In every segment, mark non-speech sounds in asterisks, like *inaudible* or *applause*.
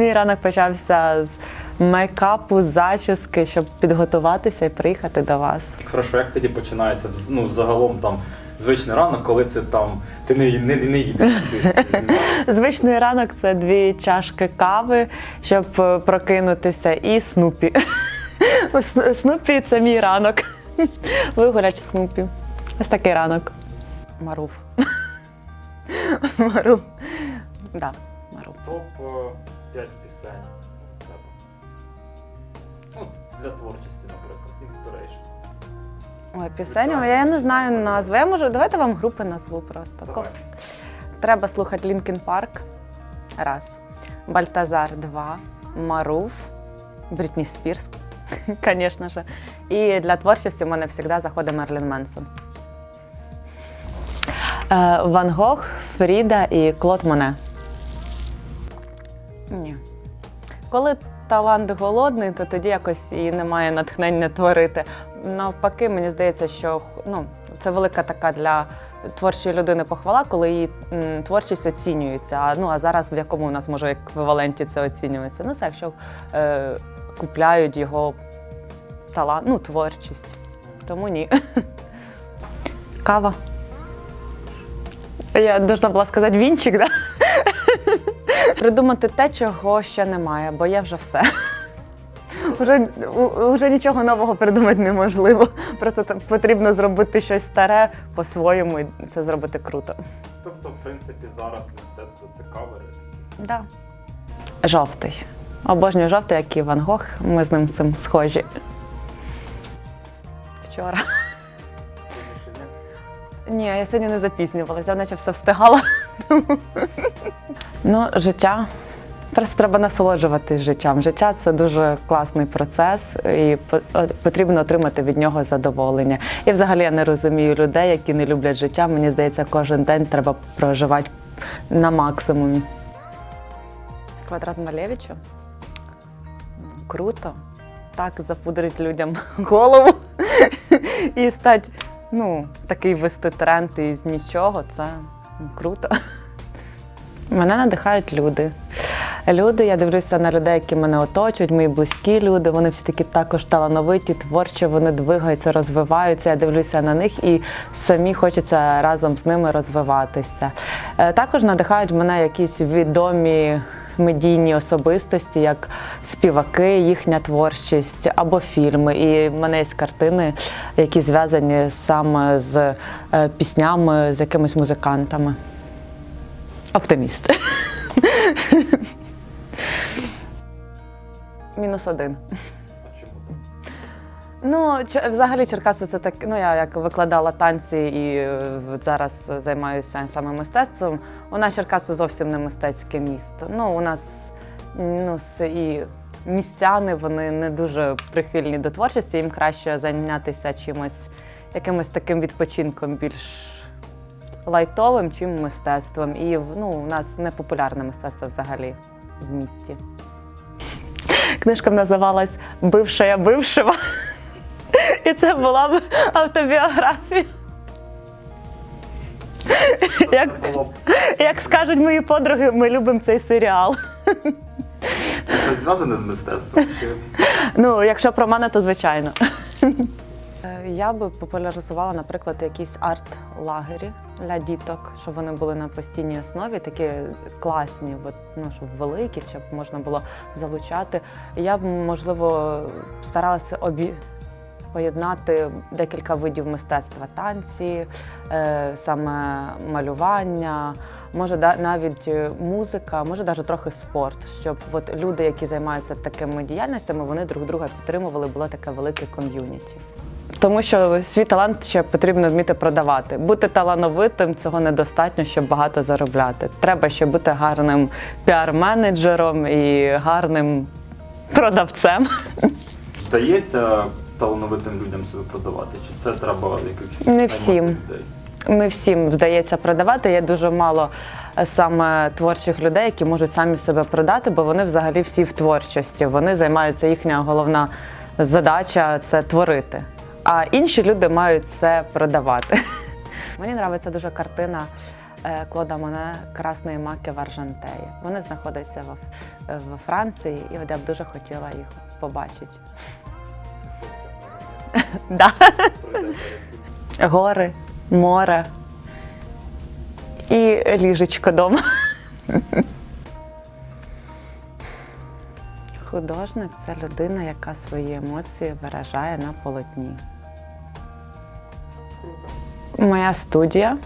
Мій ранок почався з мейкапу, зачіски, щоб підготуватися і приїхати до вас. Хорошо, як тоді починається ну, загалом там звичний ранок, коли це там ти не, не, не їдеш кудись? *laughs* Звичний ранок це дві чашки кави, щоб е, прокинутися, і снупі. *laughs* Снупі це мій ранок. *laughs* Вигулять снупі. Ось такий ранок. Маруф. Маруф. Да, Маруф. Топ для творчості, наприклад, інспірейшн. Ой, пісень, я не знаю назви. Я можу, давайте вам групи назву просто. Давай. Треба слухати Лінкін Парк. Раз. Бальтазар два. Маруф. Брітні Спірс, *laughs* звісно ж. І для творчості в мене завжди заходить Мерлін Менсон. Е, Ван Гог, Фріда і Клод Моне. Ні. Коли талант голодний, то тоді якось і немає натхнення творити. Навпаки, мені здається, що ну, це велика така для творчої людини похвала, коли її м, творчість оцінюється. А, ну, а зараз в якому у нас може еквіваленті це оцінюється? Ну, це якщо е, купляють його талант, ну, творчість. Тому ні. Кава. Я должна була сказати вінчик, да? Придумати те, чого ще немає, бо є вже все. *laughs* Уже, у- уже нічого нового придумати неможливо. Просто так потрібно зробити щось старе по-своєму і це зробити круто. Тобто, в принципі, зараз мистецтво це кавери. Да. Жовтий. Обожнюю жовтий, як і Ван Гог. Ми з ним цим схожі. Вчора. Сьогодні ще. Ні, я сьогодні не запізнювалася, я наче все встигала. Ну, життя. Просто треба насолоджуватись життям. Життя це дуже класний процес, і е, потрібно отримати від нього задоволення. І взагалі я не розумію людей, які не люблять життя. Мені здається, кожен день треба проживати на максимумі. Квадрат Малевича. Круто. Так запудрить людям *laughs* голову і стати ну, такий вести тренд із нічого, це круто. Мене надихають люди. Люди, я дивлюся на людей, які мене оточують, мої близькі люди. Вони всі такі також талановиті, творчі, вони двигаються, розвиваються. Я дивлюся на них і самі хочеться разом з ними розвиватися. Е, Також надихають мене якісь відомі медійні особистості, як співаки, їхня творчість або фільми. І в мене є картини, які зв'язані саме з е, піснями, з якимись музикантами. Оптиміст. *laughs* Мінус один. Ну, взагалі Черкаси це так. Ну я як викладала танці і е, зараз займаюся саме мистецтвом. У нас Черкаси зовсім не мистецьке місто. Ну, у нас ну, і містяни вони не дуже прихильні до творчості, їм краще зайнятися чимось, якимось таким відпочинком більш лайтовим, чим мистецтвом. І ну, у нас не популярне мистецтво взагалі в місті. Книжка називалась Бивша я бившего. І це була б автобіографія. Як, як скажуть мої подруги, ми любимо цей серіал. це щось зв'язане з мистецтвом. Ну, якщо про мене, то звичайно. Я би популяризувала, наприклад, якісь арт-лагері для діток, щоб вони були на постійній основі, такі класні, ну, щоб великі, щоб можна було залучати. Я б, можливо, старалася обі... поєднати декілька видів мистецтва: танці, е, саме малювання, може навіть е, музика, може навіть трохи спорт, щоб от люди, які займаються такими діяльностями, вони друг друга підтримували, було таке велике ком'юніті. Тому що свій талант ще потрібно вміти продавати. Бути талановитим цього недостатньо, щоб багато заробляти. Треба ще бути гарним піар-менеджером і гарним продавцем. Вдається талановитим людям себе продавати? Чи це треба якихось Не всім. людей? Не всім вдається продавати. Є дуже мало е, саме творчих людей, які можуть самі себе продати, бо вони взагалі всі в творчості. Вони займаються їхня головна задача це творити. А інші люди мають це продавати. *laughs* Мені подобається дуже картина е, Клода Моне Красної маки в Аржантеї. Вони знаходяться в, в Франції, і я б дуже хотіла їх побачити. Да. Гори, море і ліжечко дома. Художник це людина, яка свої емоції виражає на полотні. Моя студія.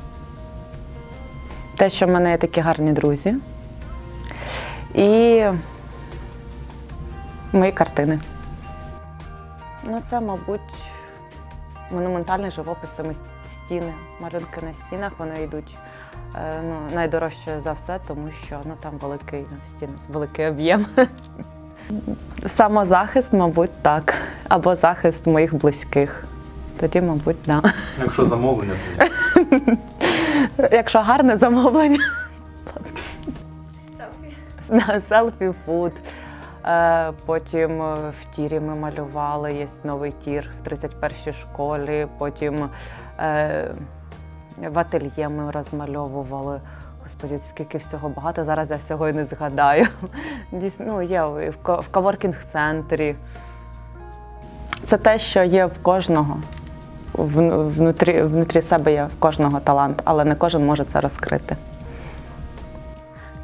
Те, що в мене є такі гарні друзі. І мої картини. Ну, це, мабуть, монументальний живопис, саме стіни. Малюнки на стінах вони йдуть е, ну, найдорожче за все, тому що ну, там великий ну, стіни, великий об'єм. *laughs* Самозахист, мабуть, так. Або захист моїх близьких. Тоді, мабуть, так. Да. Якщо замовлення, то ні. *laughs* Якщо гарне замовлення. Селфі *laughs* фуд. Е, Потім е, в тірі ми малювали, є новий тір в 31-й школі. Потім е, в ательє ми розмальовували. Господи, скільки всього багато. Зараз я всього і не згадаю. *laughs* Дійсно, ну, є в коворкінг-центрі. Це те, що є в кожного. Внутрі, внутрі себе є в кожного талант, але не кожен може це розкрити.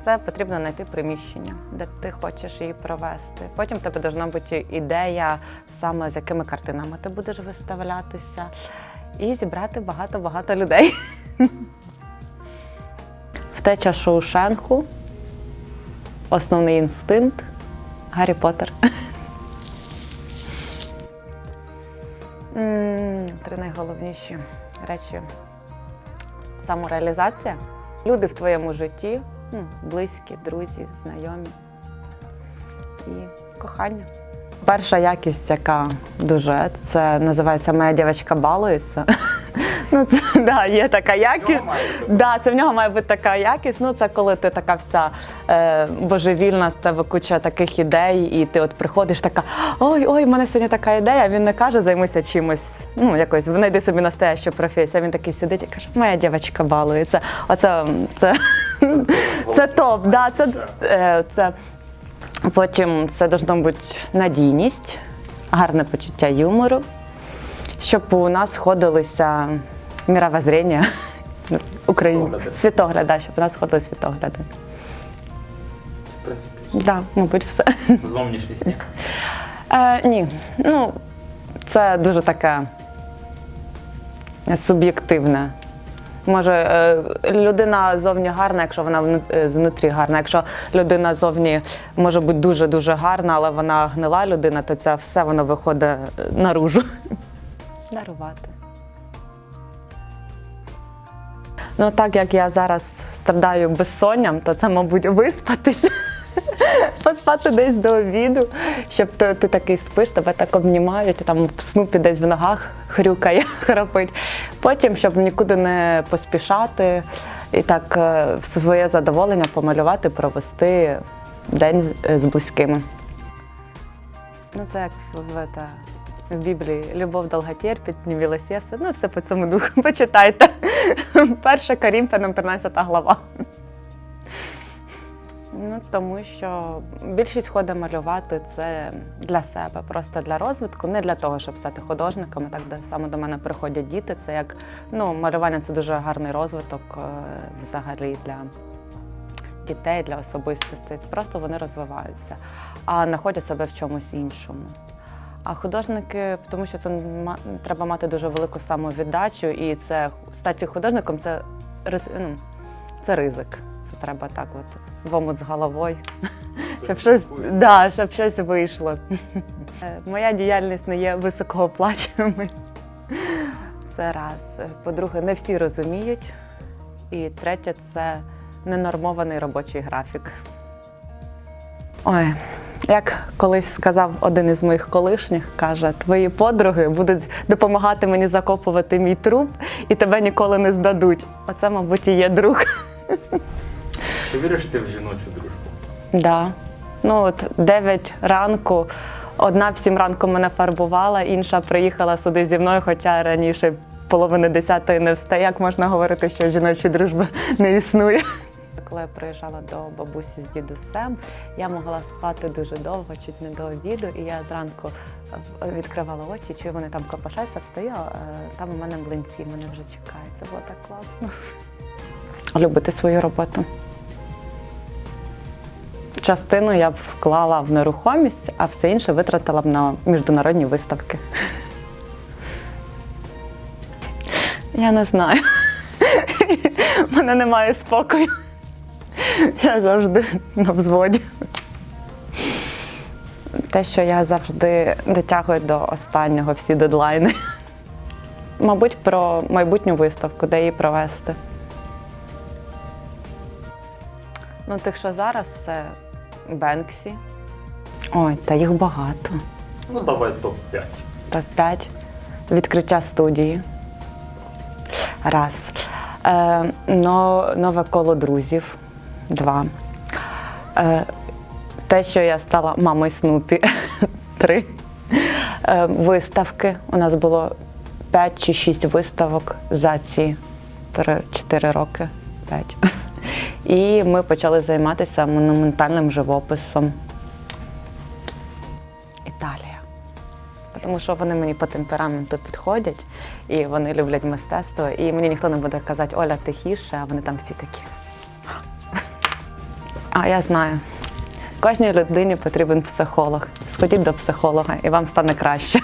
Це потрібно знайти приміщення, де ти хочеш її провести. Потім в тебе повинна бути ідея, саме з якими картинами ти будеш виставлятися, і зібрати багато-багато людей. *laughs* Втеча Шоушенку, основний інстинкт Гаррі Поттер. *laughs* Три найголовніші речі. Самореалізація. Люди в твоєму житті, ну, близькі, друзі, знайомі і кохання. Перша якість, яка дуже, це називається Моя дівчинка балується. *laughs* Ну, це да, є така якість. Да, це в нього має бути така якість. Ну, це коли ти така вся е, божевільна, з тебе куча таких ідей, і ти от приходиш така: ой, ой, в мене сьогодні така ідея. Він не каже, займися чимось. Ну, якось знайди собі настоящу професію. Він такий сидить і каже, моя дівчинка балується. Оце це, це топ. Да, це, е, це, потім це должна бути надійність, гарне почуття юмору, щоб у нас сходилися мировоззрення *laughs* України. Світогляди. Світогляд, да, щоб у нас сходили світогляди. В принципі, Да, мабуть, все. зовнішність ні. Е, ні, ну це дуже таке суб'єктивне. Може, е, людина зовні гарна, якщо вона е, знутрі гарна. Якщо людина зовні може бути дуже-дуже гарна, але вона гнила людина, то це все воно виходить е, наружу. *laughs* Дарувати. Ну, так як я зараз страдаю безсонням, то це, мабуть, виспатися. *laughs* Поспати десь до обіду, щоб ти, ти такий спиш, тебе так обнімають, там в снупі десь в ногах хрюкає, *laughs* храпить. Потім, щоб нікуди не поспішати і так е, своє задоволення помалювати, провести день е, з близькими. Ну, це як в, та, в Біблії Любов довготерпить, не милосердя. Ну, все по цьому духу. *laughs* Почитайте. Перша Корінфянам 13 глава. Ну, тому що більшість ходить малювати це для себе, просто для розвитку, не для того, щоб стати художником. Так де саме до мене приходять діти. Це як ну, малювання це дуже гарний розвиток е, взагалі для дітей, для особистостей. Просто вони розвиваються, а знаходять себе в чомусь іншому. А художники, тому що це треба мати дуже велику самовіддачу, і це стати художником це, ну, це ризик. Треба так от в омут з головою, щоб щось, да, щоб щось вийшло. Моя діяльність не є високооплачуваною. Це раз. По-друге, не всі розуміють. І третє це ненормований робочий графік. Ой, як колись сказав один із моїх колишніх, каже, твої подруги будуть допомагати мені закопувати мій труп і тебе ніколи не здадуть. Оце, мабуть, і є друг. Чи віриш ти в жіночу дружбу? Да. Ну от 9 ранку, одна в 7 ранку мене фарбувала, інша приїхала сюди зі мною, хоча раніше половини десятої не встає. Як можна говорити, що жіночої дружби не існує? Коли я приїжджала до бабусі з дідусем, я могла спати дуже довго, чуть не до обіду, і я зранку е, відкривала очі, чую, вони там копошаться, встаю, а, там у мене блинці, мене вже чекають. Це було так класно. Любити свою роботу. Частину я б вклала в нерухомість, а все інше витратила б на міжнародні виставки. Я не знаю. У мене немає спокою. Я завжди на взводі. Те, що я завжди дотягую до останнього всі дедлайни. Мабуть, про майбутню виставку, де її провести. Ну, тих, що зараз, це Бенксі. Ой, та їх багато. Ну давай топ-5. Та п'ять. Відкриття студії. Раз. Е, но, нове коло друзів. Два. Е, те, що я стала мамою Снупі. *laughs* Три. Е, виставки. У нас було п'ять чи шість виставок за ці три- чотири роки. П'ять. І ми почали займатися монументальним живописом. Італія. Тому що вони мені по темпераменту підходять, і вони люблять мистецтво. І мені ніхто не буде казати, Оля, тихіше, а вони там всі такі. А я знаю. Кожній людині потрібен психолог. Сходіть до психолога, і вам стане краще.